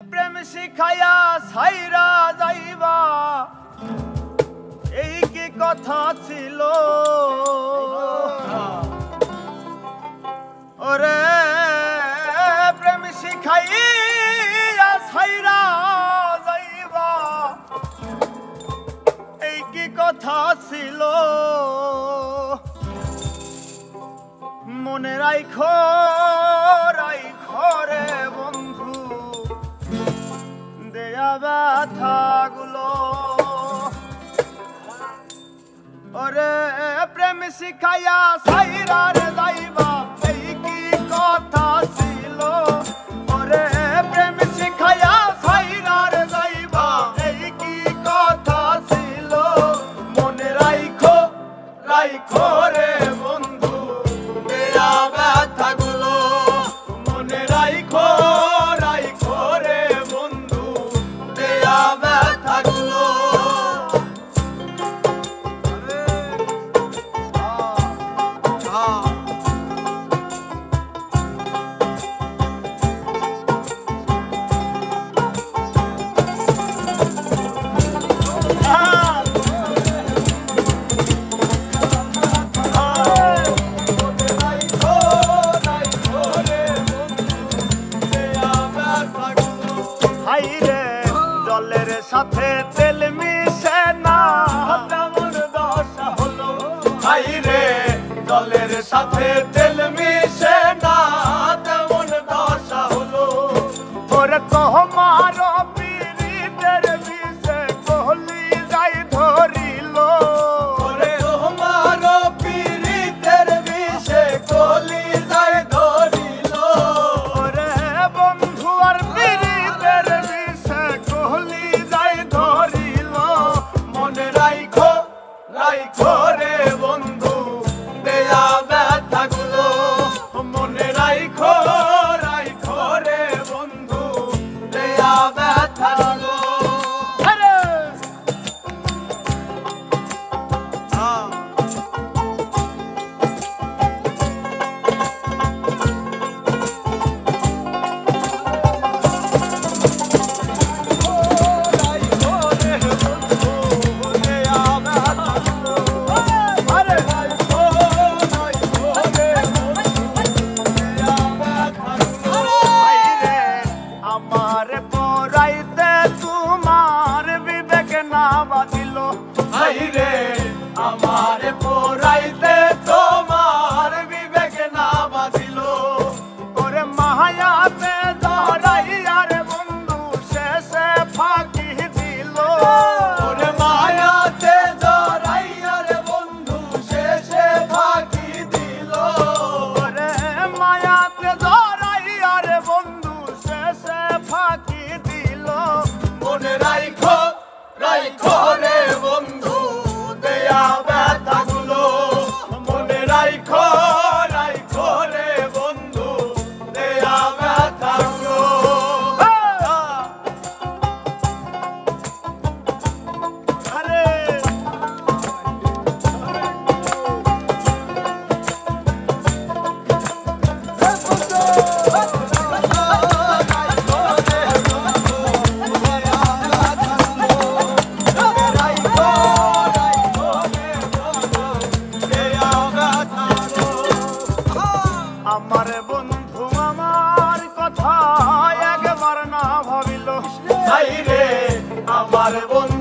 প্রেম শিখাইয়া সাইরা যাইবা। এই কি কথা ছিল? ওরে, প্রেম শিখাইয়া সাইরা যাইবা। এই কি কথা ছিল? মনে রাইখো রাইখো রে ব্যথাগুলো ওরে, প্রেম শিখাইয়া সাইরা রে যাইবা এই কি কথা ছিল? ওরে, প্রেম শিখাইয়া সাইরা রে যাইবা এই কি কথা ছিল? মনে রাইখো রাইখো রে। তেল মিশে না। তেমন দশা হলো। হাইরে জলের সাথে তেল মিশে না। তেমন দশা হলো। ওরে কহমার রাইখো রাইখো রে বন্ধু। বাঁধিল হাইরে আমার পড়াইতে রাইখো রে বন্ধু কথা একবার না ভাবিল আমার বন্ধু